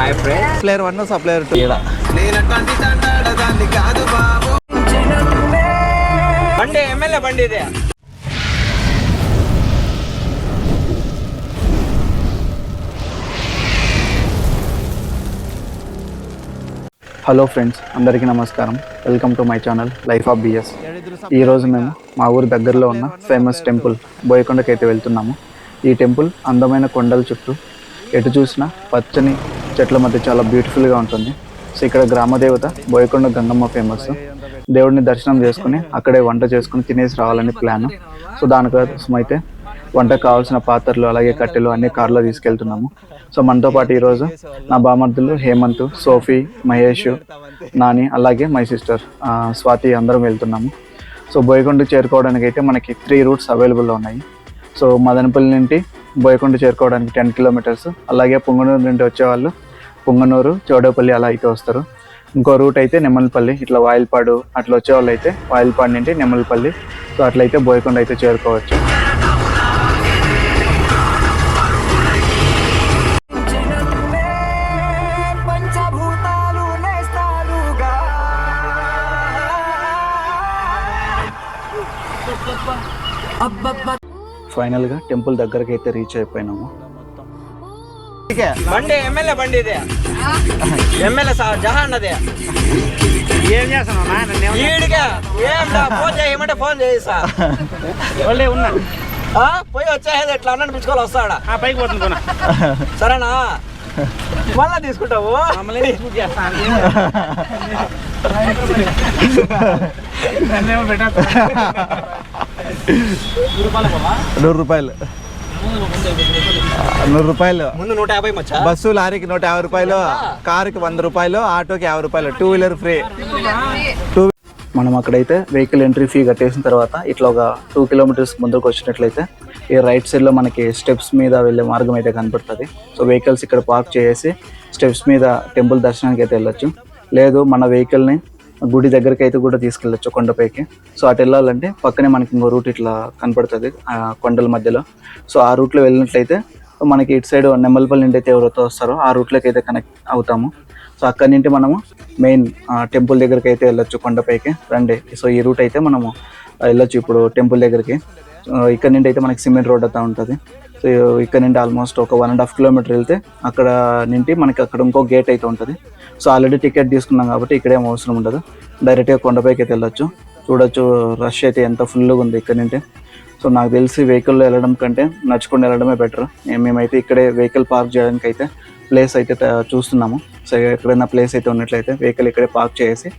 Hi friends player one సప్లేయర్ two ఈడ బండి ఎమ్మెల్యే బండి ఇదే. హలో ఫ్రెండ్స్ అందరికీ నమస్కారం. Welcome to my channel life of B S రోజు మేము మా ఊరు దగ్గరలో ఉన్న ఫేమస్ టెంపుల్ బోయకొండకి అయితే వెళ్తున్నాము. ఈ టెంపుల్ అందమైన కొండల చుట్టూ ఎటు చూసినా పచ్చని చెట్ల మధ్య చాలా బ్యూటిఫుల్గా ఉంటుంది. సో ఇక్కడ గ్రామదేవత బోయకొండ గంగమ్మ ఫేమస్ దేవుడిని దర్శనం చేసుకుని అక్కడే వంట చేసుకుని తినేసి రావాలని ప్లాన్. సో దానికోసం అయితే వంటకు కావాల్సిన పాత్రలు అలాగే కట్టెలు అన్ని కార్లో తీసుకెళ్తున్నాము. సో మనతో పాటు ఈరోజు నా బామర్దులు హేమంత్ సోఫీ మహేష్ నాని అలాగే మై సిస్టర్ స్వాతి అందరం వెళ్తున్నాము. సో బోయకొండ చేరుకోవడానికి అయితే మనకి త్రీ రూట్స్ అవైలబుల్లో ఉన్నాయి. సో మదనపల్లి నుండి బోయకొండ చేరుకోవడానికి టెన్ కిలోమీటర్స్ అలాగే పుంగనూరు నుండి వచ్చేవాళ్ళు పుంగనూరు చౌడపల్లి అలా అయితే వస్తారు. ఇంకో రూట్ అయితే నెమ్మలపల్లి ఇట్లా వాయిల్పాడు అట్లా వచ్చేవాళ్ళు అయితే వాయిల్పాడు నుండి నెమ్మలపల్లి సో అట్లయితే బోయకొండ అయితే చేరుకోవచ్చు. ఫైనల్గా టెంపుల్ దగ్గరకు అయితే రీచ్ అయిపోయినాము. బండి ఎమ్మెల్యే బండి ఇదే ఎమ్మెల్యే సార్ జహాన్ అదే ఏం చేస్తున్నావు ఈడిగా ఏం ఫోన్ చేయమంటే ఫోన్ చేయి సార్ వాళ్ళే ఉన్నా. ఆ, పోయి వచ్చేది ఎట్లా? అన్నట్టు పిలుచుకోవాలి వస్తాడా? ఆ పైకి పోతుంది సరేనా? మళ్ళా తీసుకుంటావు? నూరు రూపాయలు. నూరు రూపాయలు. ముందు నూట యాభై మచ్చా? బస్సు లారీకి నూట యాభై రూపాయలు కారుకి వంద రూపాయలు ఆటోకి యాభై రూపాయలు టూ వీలర్ ఫ్రీ టూ మనం అక్కడైతే వెహికల్ ఎంట్రీ ఫీ కట్టేసిన తర్వాత ఇట్లా ఒక టూ కిలోమీటర్స్ ముందుకు వచ్చినట్లయితే ఈ రైట్ సైడ్లో మనకి స్టెప్స్ మీద వెళ్ళే మార్గం అయితే కనపడుతుంది. సో వెహికల్స్ ఇక్కడ పార్క్ చేసి స్టెప్స్ మీద టెంపుల్ దర్శనానికి అయితే వెళ్ళొచ్చు. లేదు మన వెహికల్ని గుడి దగ్గరికి అయితే కూడా తీసుకెళ్ళొచ్చు కొండపైకి. సో అటు వెళ్ళాలంటే పక్కనే మనకి ఇంకో రూట్ ఇట్లా కనపడుతుంది ఆ కొండల మధ్యలో. సో ఆ రూట్లో వెళ్ళినట్లయితే మనకి ఇటు సైడ్ నెమ్మలపల్లి నుండి అయితే ఎవరైతే వస్తారో ఆ రూట్లోకి అయితే కనెక్ట్ అవుతాము. సో అక్కడి నుండి మనము మెయిన్ టెంపుల్ దగ్గరికి అయితే వెళ్ళొచ్చు కొండపైకి. రండి. సో ఈ రూట్ అయితే మనము వెళ్ళొచ్చు ఇప్పుడు టెంపుల్ దగ్గరికి. ఇక్కడ నుండి అయితే మనకి సిమెంట్ రోడ్ అవుతా ఉంటుంది. సో ఇక్కడ నుండి ఆల్మోస్ట్ ఒక వన్ అండ్ హాఫ్ కిలోమీటర్ వెళ్తే అక్కడ నుండి మనకి అక్కడ ఇంకో గేట్ అయితే ఉంటుంది. సో ఆల్రెడీ టికెట్ తీసుకున్నాం కాబట్టి ఇక్కడేం అవసరం ఉండదు. డైరెక్ట్గా కొండపైకి అయితే వెళ్ళొచ్చు. చూడొచ్చు రష్ అయితే ఎంత ఫుల్గా ఉంది ఇక్కడ నుండి. సో నాకు తెలిసి వెహికల్లో వెళ్ళడం కంటే నడుచుకుని వెళ్ళడమే బెటర్ మేమైతే ఇక్కడే వెహికల్ పార్క్ చేయడానికి అయితే ప్లేస్ అయితే చూస్తున్నాము. సో ఎక్కడైనా ప్లేస్ అయితే ఉన్నట్లయితే వెహికల్ ఇక్కడే పార్క్ చేసి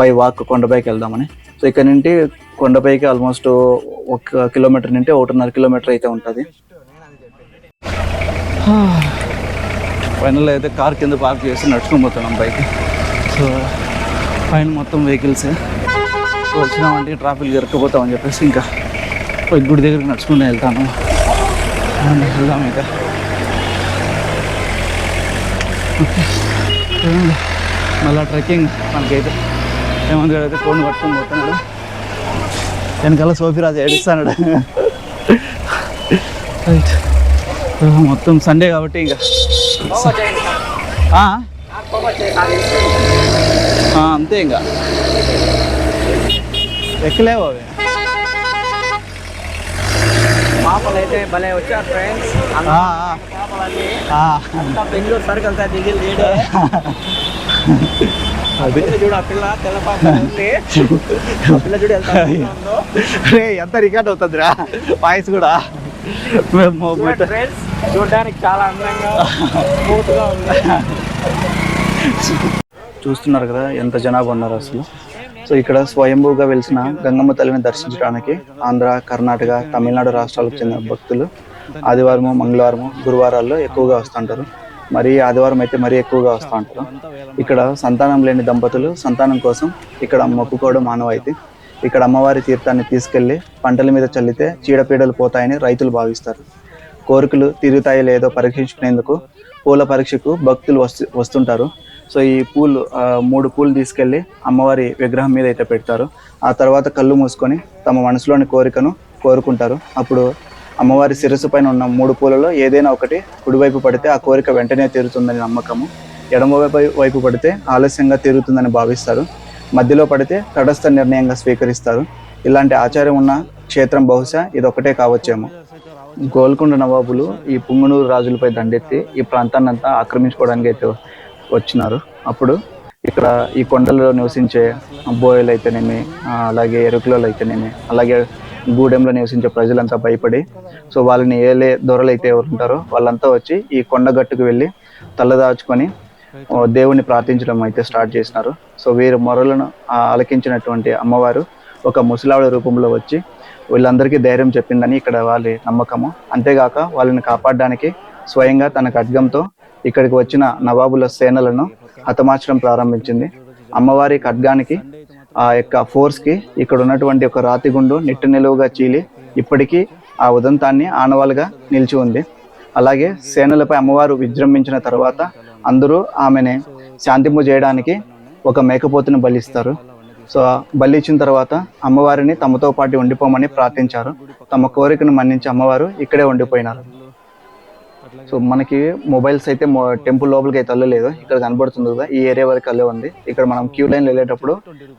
బై వాక్ కొండపైకి వెళ్దామని. సో ఇక్కడ నుండి కొండపైకి ఆల్మోస్ట్ ఒక కిలోమీటర్ నుండి ఒకటిన్నర కిలోమీటర్ అయితే ఉంటుంది. ఫైనల్ అయితే కార్ కింద పార్క్ చేసి నడుచుకొని పోతున్నాం బైక్ సో పైన మొత్తం వెహికల్స్ సో వచ్చినామంటే ట్రాఫిక్ జరగకపోతామని చెప్పేసి ఇంకా గుడి దగ్గరికి నడుచుకుంటూ వెళ్తాను. వెళ్దాం ఇక. మళ్ళీ ట్రెక్కింగ్ మనకైతే హేమంత్ గారు అయితే ఫోన్ పట్టుకొని పోతున్నాడు. వెనకాల సోఫీరాజు ఏడుస్తాడు రైట్. మొత్తం సండే కాబట్టి ఇంకా. అంతే ఇంకా. ఎక్కలేవు అవి. పాపలు అయితే భలే వచ్చారు ఫ్రెండ్స్ బెంగళూరు సరుకు అంతా దిగి లేడే చూడు ఆ పిల్ల పిల్ల చూడు. రే ఎంత రికార్డ్ అవుతుంది రా వాయిస్ కూడా. ఫ్రెండ్స్ చూడడానికి చాలా అందంగా ఉంది. చూస్తున్నారు కదా ఎంత జనాభా ఉన్నారు అసలు? సో ఇక్కడ స్వయంభూగా వెలిసిన గంగమ్మ తల్లిని దర్శించడానికి ఆంధ్ర కర్ణాటక తమిళనాడు రాష్ట్రాలకు చెందిన భక్తులు ఆదివారము మంగళవారము గురువారాల్లో ఎక్కువగా వస్తుంటారు మరి ఆదివారం అయితే మరీ ఎక్కువగా వస్తూ ఉంటారు. ఇక్కడ సంతానం లేని దంపతులు సంతానం కోసం ఇక్కడ మొక్కుకోవడం మానవైతే ఇక్కడ అమ్మవారి తీర్థాన్ని తీసుకెళ్ళి పంటల మీద చల్లితే చీడపీడలు పోతాయని రైతులు భావిస్తారు. కోరికలు తీరుతాయో లేదో పరీక్షించుకునేందుకు పూల పరీక్షకు భక్తులు వస్తు వస్తుంటారు. సో ఈ పూలు మూడు పూలు తీసుకెళ్ళి అమ్మవారి విగ్రహం మీద అయితే పెడతారు. ఆ తర్వాత కళ్ళు మూసుకొని తమ మనసులోని కోరికను కోరుకుంటారు. అప్పుడు అమ్మవారి శిరస్సు పైన ఉన్న మూడు పూలలో ఏదైనా ఒకటి కుడివైపు పడితే ఆ కోరిక వెంటనే తీరుతుందని నమ్మకము. ఎడమ వైపు పడితే ఆలస్యంగా తిరుగుతుందని భావిస్తారు. మధ్యలో పడితే తటస్థ నిర్ణయంగా స్వీకరిస్తారు. ఇలాంటి ఆచారం ఉన్న క్షేత్రం బహుశా ఇదొకటే కావచ్చేమో. గోల్కొండ నవాబులు ఈ పుంగనూరు రాజులపై దండెత్తి ఈ ప్రాంతాన్ని అంతా ఆక్రమించుకోవడానికి అయితే వచ్చినారు. అప్పుడు ఇక్కడ ఈ కొండల్లో నివసించే బోయలు అయితేనేమి అలాగే ఎరుకులలో అయితేనేమి అలాగే గూడెంలో నివసించే ప్రజలంతా భయపడి సో వాళ్ళని ఏలే దొరలు అయితే ఎవరు ఉంటారో వాళ్ళంతా వచ్చి ఈ కొండగట్టుకు వెళ్ళి తల్లదాచుకొని దేవుణ్ణి ప్రార్థించడం అయితే స్టార్ట్ చేసినారు. సో వీరి మొరలను ఆలకించినటువంటి అమ్మవారు ఒక ముసలావిడ రూపంలో వచ్చి వీళ్ళందరికీ ధైర్యం చెప్పిందని ఇక్కడ వాళ్ళ నమ్మకము. అంతేగాక వాళ్ళని కాపాడడానికి స్వయంగా తన ఖడ్గంతో ఇక్కడికి వచ్చిన నవాబుల సేనలను హతమార్చడం ప్రారంభించింది. అమ్మవారి ఖడ్గానికి ఆ యొక్క ఫోర్స్కి ఇక్కడ ఉన్నటువంటి ఒక రాతి గుండు నిట్టు నిలువుగా చీలి ఇప్పటికీ ఆ ఉదంతాన్ని ఆనవాలుగా నిలిచి ఉంది. అలాగే సేనలపై అమ్మవారు విజృంభించిన తర్వాత అందరూ ఆమెని శాంతింపు చేయడానికి ఒక మేకపోతుని బలిస్తారు. సో బలి ఇచ్చిన తర్వాత అమ్మవారిని తమతో పాటు ఉండిపోమని ప్రార్థించారు. తమ కోరికను మన్నించి అమ్మవారు ఇక్కడే ఉండిపోయినారు. సో మనకి మొబైల్స్ అయితే టెంపుల్ లోపలికి అయితే వెళ్ళలేదు. ఇక్కడ కనబడుతుంది కదా ఈ ఏరియా వరకు వెళ్ళే ఉంది. ఇక్కడ మనం క్యూ లైన్ వెళ్ళేటప్పుడు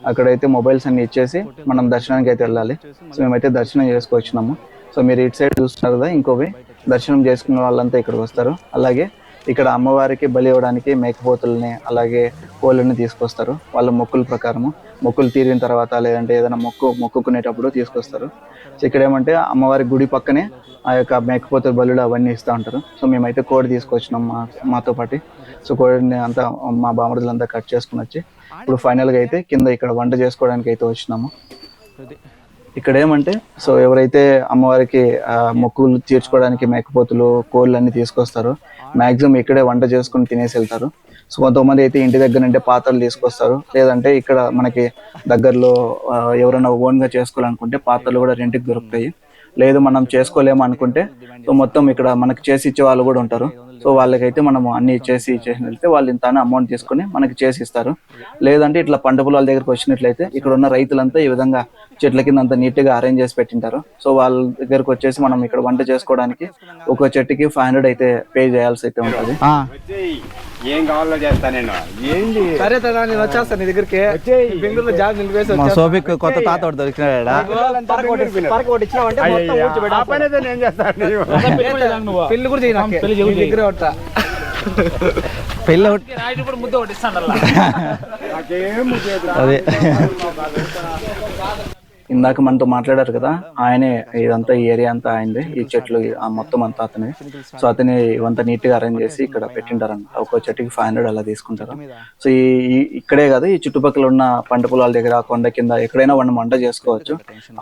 అక్కడైతే మొబైల్స్ అన్ని ఇచ్చేసి మనం దర్శనానికి అయితే వెళ్ళాలి. సో మేమైతే దర్శనం చేసుకొచ్చినాము. సో మీరు ఇటు సైడ్ చూస్తున్నారు కదా ఇంకోవి. దర్శనం చేసుకున్న వాళ్ళంతా ఇక్కడికి వస్తారు. అలాగే ఇక్కడ అమ్మవారికి బలి ఇవ్వడానికి మేకపోతుల్ని అలాగే కోళ్ళని తీసుకొస్తారు. వాళ్ళ మొక్కుల ప్రకారము. మొక్కులు తీరిన తర్వాత లేదంటే ఏదైనా మొక్కు మొక్కుకునేటప్పుడు తీసుకొస్తారు. సో ఇక్కడ ఏమంటే అమ్మవారి గుడి పక్కనే ఆ యొక్క మేకపోతుల బలులు అవన్నీ ఇస్తూ ఉంటారు. సో మేమైతే కోడి తీసుకొచ్చినాం మా మాతో పాటు. సో కోడిని అంతా మా బామరుదులంతా కట్ చేసుకుని వచ్చి ఇప్పుడు ఫైనల్గా అయితే కింద ఇక్కడ వంట చేసుకోవడానికి అయితే వచ్చినాము ఇక్కడ ఏమంటే సో ఎవరైతే అమ్మవారికి మొక్కులు తీర్చుకోవడానికి మేకపోతులు కోళ్ళు అన్ని తీసుకొస్తారో మాక్సిమం ఇక్కడే వంట చేసుకుని తినేసి వెళ్తారు. సో కొంతమంది అయితే ఇంటి దగ్గర నుండే పాత్రలు తీసుకొస్తారు. లేదంటే ఇక్కడ మనకి దగ్గరలో ఎవరైనా ఓన్గా చేసుకోవాలనుకుంటే పాత్రలు కూడా రెంట్కి దొరుకుతాయి. లేదు మనం చేసుకోలేము అనుకుంటే సో మొత్తం ఇక్కడ మనకి చేసి ఇచ్చే వాళ్ళు కూడా ఉంటారు. సో వాళ్ళకైతే మనము అన్ని చేసి ఇచ్చేసి వెళ్తే వాళ్ళు ఇంత అమౌంట్ తీసుకొని మనకి చేసి ఇస్తారు. లేదంటే ఇట్లా పంట పొలాల దగ్గరకు వచ్చినట్లయితే ఇక్కడ ఉన్న రైతులంతా ఈ విధంగా చెట్ల కింద అంతా నీట్గా అరేంజ్ చేసి పెట్టింటారు. సో వాళ్ళ దగ్గరకు వచ్చేసి మనం ఇక్కడ వంట చేసుకోవడానికి ఒక చెట్టుకి ఫైవ్ హండ్రెడ్ అయితే పే చేయాల్సి అయితే ఉంటుంది. ఏం కావాలో చేస్తా నేను. ఏంది? సరే తన నేను వచ్చేస్తాను నీ దగ్గరికి. బెంగళూరులో జాబ్ నిలిపేసి మా సోఫిక్ కొత్త తాత ఒకటి దొరికినాడా పెళ్ళి కూడా దగ్గరే పెళ్ళి అదే. ఇందాక మనతో మాట్లాడారు కదా ఆయనే ఇదంతా ఈ ఏరియా అంతా ఆయనది ఈ చెట్లు ఆ మొత్తం అంతా అతనే సో అతని ఇవంతా నీట్గా అరేంజ్ చేసి ఇక్కడ పెట్టింటారంట ఒక్కో చెట్టుకి ఫైవ్ హండ్రెడ్ అలా తీసుకుంటారు. సో ఈ ఇక్కడే కాదు ఈ చుట్టుపక్కల ఉన్న పంట పొలాల దగ్గర కొండ కింద ఎక్కడైనా వాళ్ళు వంట చేసుకోవచ్చు.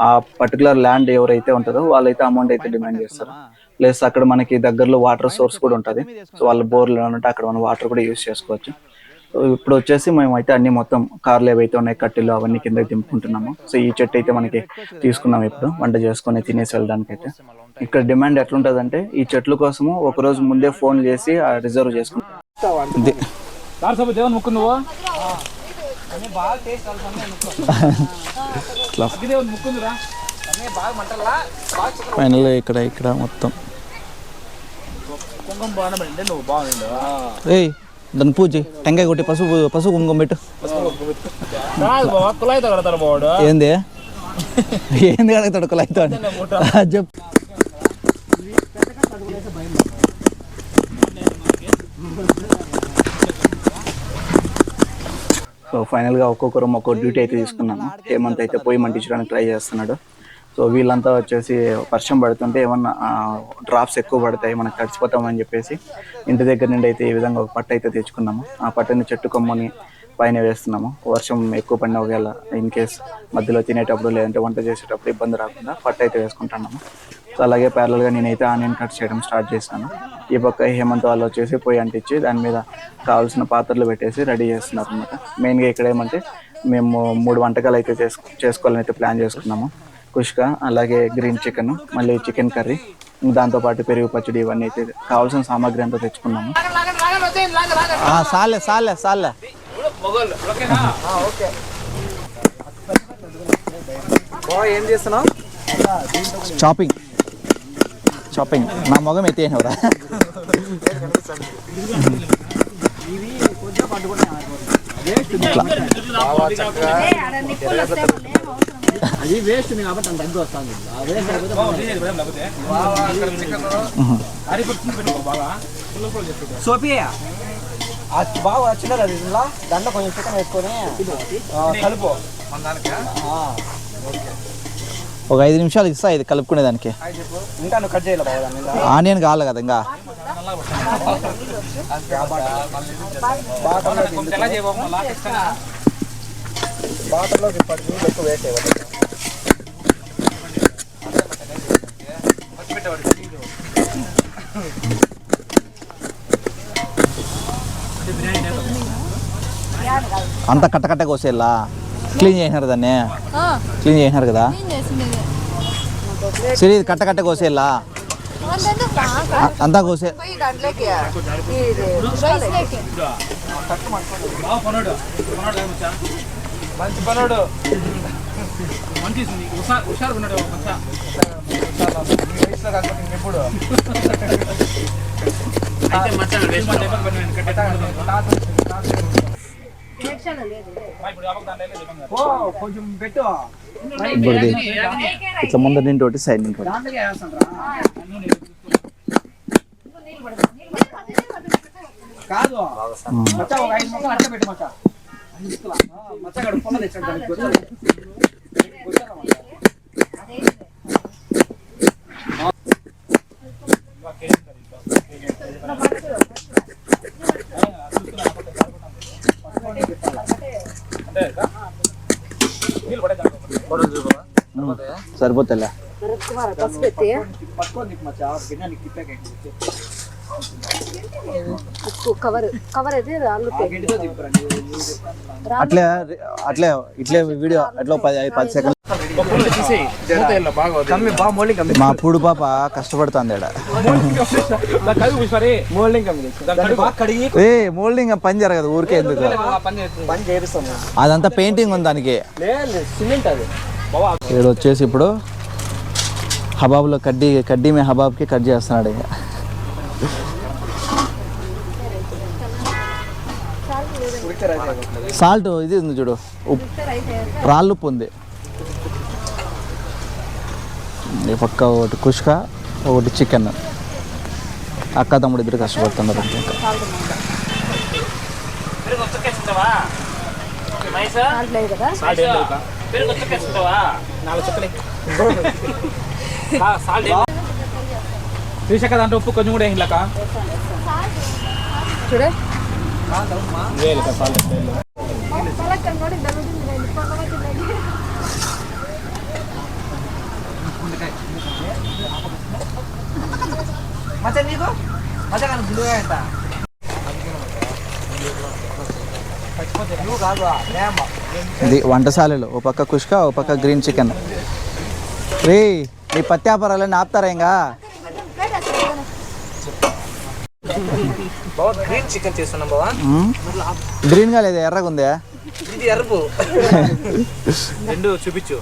ఆ పర్టికులర్ ల్యాండ్ ఎవరైతే ఉంటుందో వాళ్ళైతే అమౌంట్ అయితే డిమాండ్ చేస్తారు. ప్లస్ అక్కడ మనకి దగ్గరలో వాటర్ సోర్స్ కూడా ఉంటుంది. సో వాళ్ళ బోర్లు అంటే అక్కడ మనం వాటర్ కూడా యూస్ చేసుకోవచ్చు. ఇప్పుడు వచ్చేసి మేము అయితే అన్ని మొత్తం కార్లు ఏవైతే ఉన్నాయి కట్టెలు అవన్నీ కింద దింపుకుంటున్నాము. సో ఈ చెట్టు అయితే మనకి తీసుకున్నాం ఇప్పుడు వంట చేసుకొని తినేసి వెళ్ళడానికి అయితే ఇక్కడ డిమాండ్ ఎట్లుంటదంటే ఈ చెట్ల కోసము ఒక రోజు ముందే ఫోన్ చేసి రిజర్వ్ చేసుకుంటాం ఫైనల్ ఇక్కడ ఇక్కడ మొత్తం. ఏయ్ దాన్ని పూజ. టెంకాయ కొట్టి పసుపు పసుపు కుంకుమ పెట్టు ఏంది ఏంది కడుగుతాడు కులైతో చెప్పు సో ఫైనల్గా ఒక్కొక్కరు ఒక్కొక్క డ్యూటీ అయితే తీసుకున్నాము. హేమంత్ అయితే పోయి మంటించడానికి ట్రై చేస్తున్నాడు. సో వీళ్ళంతా వచ్చేసి వర్షం పడుతుంటే ఏమన్నా డ్రాప్స్ ఎక్కువ పడతాయి మనకు తడిచిపోతామని చెప్పేసి ఇంటి దగ్గర నుండి అయితే ఈ విధంగా ఒక పట్టు అయితే తెచ్చుకున్నాము. ఆ పట్టుని చెట్టు కొమ్మని పైన వేస్తున్నాము. వర్షం ఎక్కువ పడిన ఒకవేళ ఇన్ కేస్ మధ్యలో తినేటప్పుడు లేదంటే వంట చేసేటప్పుడు ఇబ్బంది రాకుండా పట్ట అయితే వేసుకుంటున్నాము. సో అలాగే ప్యారల్గా నేనైతే ఆనియన్ కట్ చేయడం స్టార్ట్ చేశాను. ఈ పక్క హేమంత్ వాళ్ళు వచ్చేసి పొయ్యి అంటించి దాని మీద కావాల్సిన పాత్రలు పెట్టేసి రెడీ చేస్తున్నారు అనమాట మెయిన్గా ఇక్కడ ఏమంటే మేము మూడు వంటకాలు అయితే చేసు చేసుకోవాలని అయితే ప్లాన్ చేసుకున్నాము. కుష్క అలాగే గ్రీన్ చికెన్ మళ్ళీ చికెన్ కర్రీ దాంతోపాటు పెరుగు పచ్చడి ఇవన్నీ అయితే కావాల్సిన సామాగ్రి అంతా తెచ్చుకున్నాము. సాలే సాలే సాలే. ఏం చేస్తున్నావు? షాపింగ్ షాపింగ్ నా మొగం ఎత్తేనవరా అది వేస్ట్ కాబట్టి అంత దగ్గర వస్తుంది. ఆ వేస్ట్ సోపియా అది బాగా వచ్చినారు అది ఇలా దాంట్లో కొంచెం చికెన్ వేసుకొని ఆ, కలుపు. ఆ, ఒక ఐదు నిమిషాలు ఇస్తా ఇది కలుపుకునే దానికి ఇంకా నువ్వు కట్ చేయాలి బాగా. ఆనియన్ కావాలి కదా ఇంకా. ఎందుకు? బాటంలోకి పట్టు నీళ్ళు ఎక్కువ వేసేవాళ్ళు అంత కట్ట కట్ట కోసేలా? క్లీన్ చేసినారు దాన్ని? క్లీన్ చేసినారు కదా? సరే ఇది. కట్ట కట్ట కోసేలా? అ- అంతా కోసే మంచి పనుడు. వయసులో కాకపోతే ఇంకెప్పుడు ఓ, కొంచెం పెట్టు. ఇట్లా ముందర ఒకటి సైడ్ వేస్తాను కాదు. మచ్చా ఒక ఐదు మొక్కలు అట్లా పెట్టు మచ్చా. తిప్పాక కవర్ కవర్ అయితే రాళ్ళు అట్లే అట్లే ఇట్లే వీడియో అట్లా పది పది సెకండ్ మా పూడు పాప కష్టపడుతుంది ఏ మోల్డింగ్ పని జరగదు ఊరికే ఎందుకు? అదంతా పెయింటింగ్ ఉంది దానికి. ఇక్కడ వచ్చేసి ఇప్పుడు హబాబ్లో కడ్డీ కడ్డీ మే హబాబ్కి కట్ చేస్తున్నాడు ఇక. సాల్ట్ ఇది ఉంది చూడు. ఉప్పు. రాళ్ళు ఉప్పు ఉంది. ఈ పక్క ఒకటి కుష్క ఒకటి చికెన్. అక్క తమ్ముడు ఇద్దరు కష్టపడుతున్నారు ఇంకా. కదా చూసాక దాంట్లో ఉప్పు కొంచెం కూడా వేయలేక చూడే మచ్చ నీకు మచ్చ కానీ బ్లూ ఎంత ఇది వంటశాలలో ఓ పక్క కుష్క ఓ పక్క గ్రీన్ చికెన్ రే ఈ పత్యాపరాలన్నీ ఆపుతారా ఇంకా గ్రీన్ చికెన్ చేస్తున్నాం బావా గ్రీన్గా లేదు ఎర్రగా ఉందే ఇది ఎరుపు రెండు చూపించు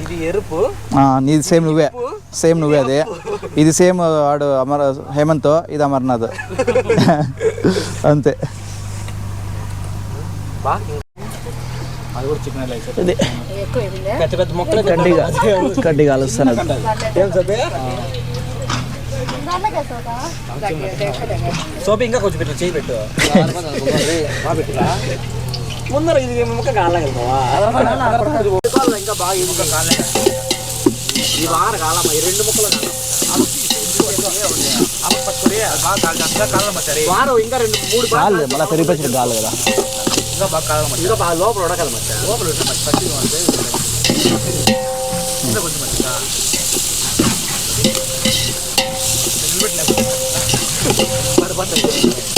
ఇది ఎరుపు. ఆ, నీది సేమ్ నువ్వే. సేమ్ నువ్వే అది. ఇది సేమ్ వాడు అమర్ హేమంత్ ఇది అమర్నాథ్. అంతే. కడ్డీగా. కడ్డీ సోపి సోపి ఇంకా కొంచెం పెట్టు చేయి పెట్టు. ముందర ఇది ముక్క కాలేదు బావా ఇంకా బాగా ఈ ముక్క కాలేదు ఈ బాగా కాలమ్మ ఈ రెండు ముక్కలు వారం ఇంకా రెండు మూడు బాగా కాదు మళ్ళీ పెరిగిపోయి కాదు కదా ఇంకా బాగా కాలం ఇంకా బాగా లోపల ఉడకదు మచ్చ లోపల ఉంటే మచ్చ పచ్చిగా ఉంటే ఇంకా కొంచెం మచ్చ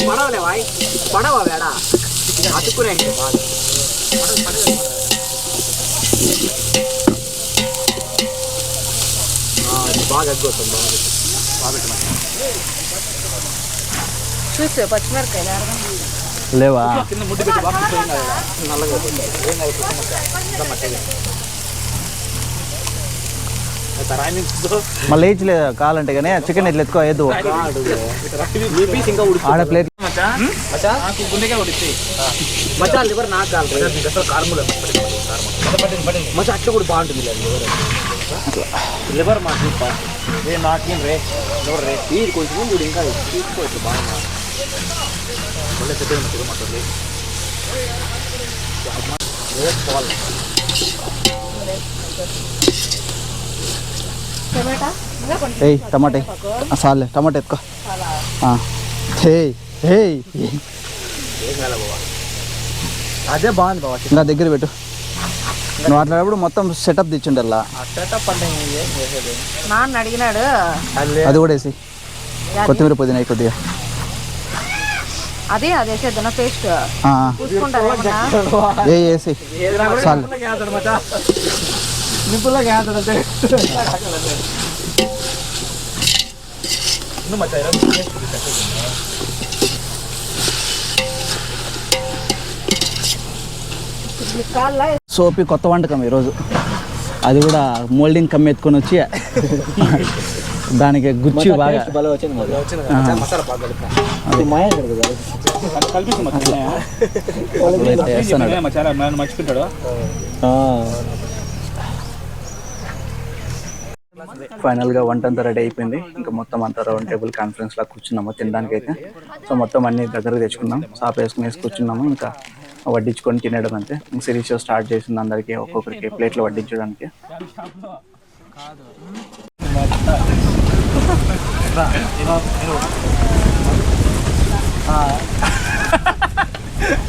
పడవలే వాయ్ పడవ వేడా బాగా అర్థం లేవా? కింద ముడ్డు పెట్టి బాగా నల్లగా ఏం మళ్ళీ కావాలంటే కానీ చికెన్ ఇట్లా ఎత్తుకో ఉడికి ఆడ ప్లేట్ మచ్చా నాకు గుండెగా ఉడితే మచ్చా లివర్ నాకు కాదు మచ్చా అట్లా కూడా బాగుంటుంది లివర్ మాకు రే నాకేం రే లివర్ రే ఇది కొంచెం ముందు ఇంకా తీసుకోవచ్చు బాగా ఒళ్ళే సెట్ అయిన మాట్లాడి వేసుకోవాలి టమాటా ఇంకా కొంచెం ఏయ్ టమాటా ఎయ్. చాలే టమాటా ఎత్తుకో ఆ. ఏయ్ ఏయ్ అదే బాగుంది బాబా ఇంకా దగ్గర పెట్టు నువ్వు అట్లాడప్పుడు మొత్తం సెటప్ తెచ్చిండల్లా సెటప్ అంటే ఏం చేసేది నాన్న అడిగినాడు అది కూడా వేసి కొత్తిమీర పుదీనా వేయి కొద్దిగా అదే అదే చేద్దాం పేస్ట్ ఆ, పూసుకుంటారు ఏమన్నా ఏ వేసి చాలు నిప్పుల్లోకి సోపి కొత్త వంటకం ఈరోజు. అది కూడా మోల్డింగ్ కమ్మి ఎత్తుకొని వచ్చి దానికి గుచ్చి బాగా ఫైనల్గా వంట అంతా రెడీ అయిపోయింది. ఇంకా మొత్తం అంతా రౌండ్ టేబుల్ కాన్ఫరెన్స్ లా కూర్చున్నాము తినడానికి అయితే సో మొత్తం అన్ని దగ్గర తెచ్చుకున్నాం. సాప్ వేసుకుని వేసి కూర్చున్నాము. ఇంకా వడ్డించుకొని తినడం అంతే. సిరీస్ షో స్టార్ట్ చేసింది అందరికి ఒక్కొక్కరికి ప్లేట్లు వడ్డించడానికి.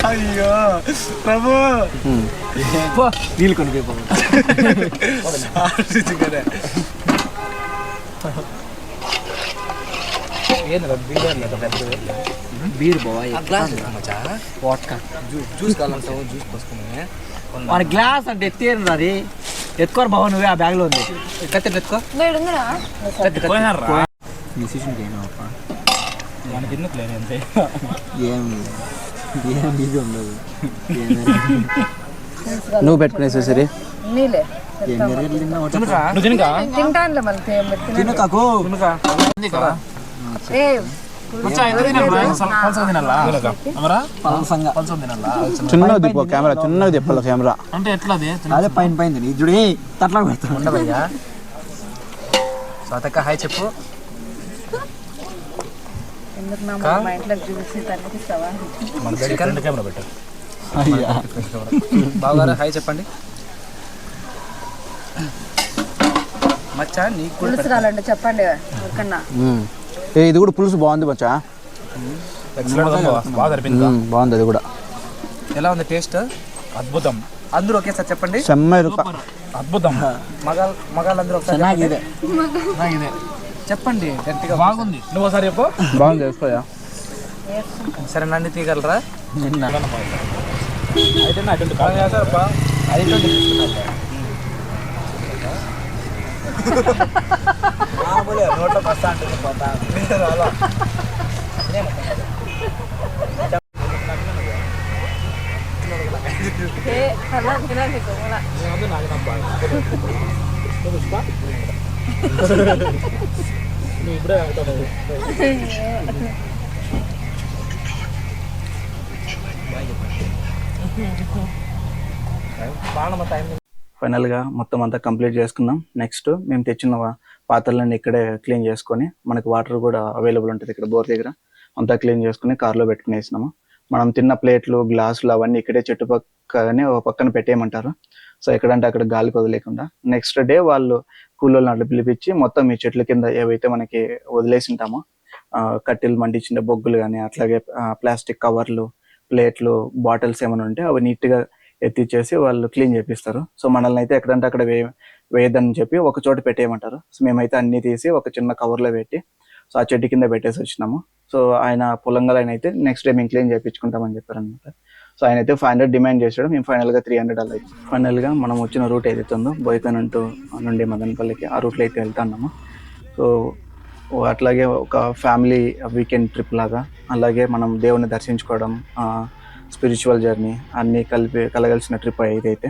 అయ్యో ప్రభు. నీళ్ళు కొనిపోయి బీర్ వాట్కా జ్యూస్ కావాలంటావు? జ్యూస్ పోసుకుని? మన గ్లాస్ అంటే ఎత్తేరు అది ఎత్తుకోరు బాబు నువ్వే ఆ బ్యాగ్లో ఉంది. ఎత్తే ఎత్తుకో. నీ శిష్యునికి ఏమో మనకి ఎందుకు లేదు అంతే? ఏం ఏం ఇది ఉండదు. నువ్వు పెట్టుకునేసి సరే నీలే. నువ్వు తినకా తింటానులే మళ్ళీ తిన- తినకాకు ఏ తిప్పు కెమెరా? చిన్నగా తిప్పాలి కెమెరా అంటే ఎట్లా అదే పైన పైన ఇద్దుడి తట్లా ఉండవయ్యా స్వాతక్క హాయ్ చెప్పు. ఎందుకు నా మా ఇంట్లో చూసి తగ్గిస్తావా చికెన్ కెమెరా బావగారు హాయ్ చెప్పండి. మచ్చా నీకు చెప్పండి ఎవరికన్నా. ఏ ఇది కూడా పులుసు బాగుంది బచ్చా. బాగా సరిపోయింది బాగుంది అది కూడా. ఎలా ఉంది టేస్ట్? అద్భుతం. అందరూ ఒకేసారి చెప్పండి. సెమ్మ రూప అద్భుతం. మగాల్ మగాళ్ళందరూ ఒకసారి చెప్పండి. గట్టిగా బాగుంది. నువ్వు ఒకసారి చెప్పు. బాగుంది చేసుకోయా సరే నన్ను తీయగలరా? అయితే నా అటువంటి కాదు చేస్తారప్పా అది నోట్లోకి వస్తా అంటుంది పోతా అలా ఏ, అలా తినాలి గమ్మున. ఫైనల్గా మొత్తం అంతా కంప్లీట్ చేసుకున్నాం నెక్స్ట్ మేము తెచ్చిన పాత్రలన్నీ ఇక్కడే క్లీన్ చేసుకొని మనకి వాటర్ కూడా అవైలబుల్ ఉంటుంది ఇక్కడ బోర్ దగ్గర. అంతా క్లీన్ చేసుకుని కార్లో పెట్టుకుని వేసినాము. మనం తిన్న ప్లేట్లు గ్లాసులు అవన్నీ ఇక్కడే చుట్టుపక్కనే ఒక పక్కన పెట్టేయమంటారు. సో ఎక్కడంటే అక్కడ గాలి వదిలేకుండా. నెక్స్ట్ డే వాళ్ళు కూలోళ్ళని అట్లా పిలిపించి మొత్తం ఈ చెట్ల కింద ఏవైతే మనకి వదిలేసి ఉంటామో కట్టెలు మండించిన బొగ్గులు కానీ అట్లాగే ప్లాస్టిక్ కవర్లు ప్లేట్లు బాటిల్స్ ఏమైనా ఉంటే అవి నీట్గా ఎత్తిచ్చేసి వాళ్ళు క్లీన్ చేపిస్తారు. సో మనల్ని అయితే ఎక్కడంటే అక్కడ వే వేయదని చెప్పి ఒక చోట పెట్టేయమంటారు. సో మేమైతే అన్ని తీసి ఒక చిన్న కవర్లో పెట్టి సో ఆ చెట్టు కింద పెట్టేసి వచ్చినాము. సో ఆయన పొలంగా ఆయన అయితే నెక్స్ట్ డే మేము క్లీన్ చేయించుకుంటామని చెప్పారు అనమాట సో ఆయన అయితే ఫైవ్ హండ్రెడ్ డిమాండ్ చేశాడు. మేము ఫైనల్గా త్రీ హండ్రెడ్ అలా ఫైనల్గా మనం వచ్చిన రూట్ ఏదైతే ఉందో బోయకనంటూ నుండి మదనపల్లికి ఆ రూట్లో అయితే వెళ్తున్నాము. సో అట్లాగే ఒక ఫ్యామిలీ వీకెండ్ ట్రిప్ లాగా అలాగే మనం దేవుని దర్శించుకోవడం స్పిరిచువల్ జర్నీ అన్నీ కలిపి కలగలిసిన ట్రిప్ ఇదైతే.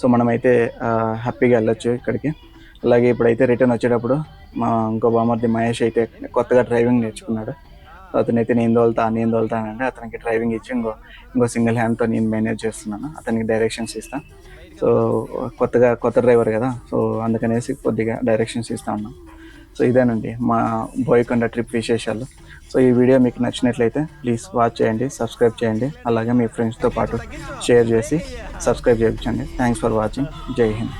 సో మనమైతే హ్యాపీగా వెళ్ళొచ్చు ఇక్కడికి. అలాగే ఇప్పుడైతే రిటర్న్ వచ్చేటప్పుడు మా ఇంకో బామర్ది మహేష్ అయితే కొత్తగా డ్రైవింగ్ నేర్చుకున్నాడు. అతనైతే నేను తోలుతా నేను తోలుతా అంటే అతనికి డ్రైవింగ్ ఇచ్చి ఇంకో ఇంకో సింగిల్ హ్యాండ్తో నేను మేనేజ్ చేస్తున్నాను. అతనికి డైరెక్షన్స్ ఇస్తా. సో కొత్తగా కొత్త డ్రైవర్ కదా. సో అందుకనేసి కొద్దిగా డైరెక్షన్స్ ఇస్తా ఉన్నాం. సో ఇదేనండి మా బోయకొండ ట్రిప్ విశేషాలు. సో ఈ వీడియో మీకు నచ్చినట్లయితే ప్లీజ్ వాచ్ చేయండి సబ్స్క్రైబ్ చేయండి అలాగే మీ ఫ్రెండ్స్తో పాటు షేర్ చేసి సబ్స్క్రైబ్ చేయించండి. థ్యాంక్స్ ఫర్ వాచింగ్ జై హింద్.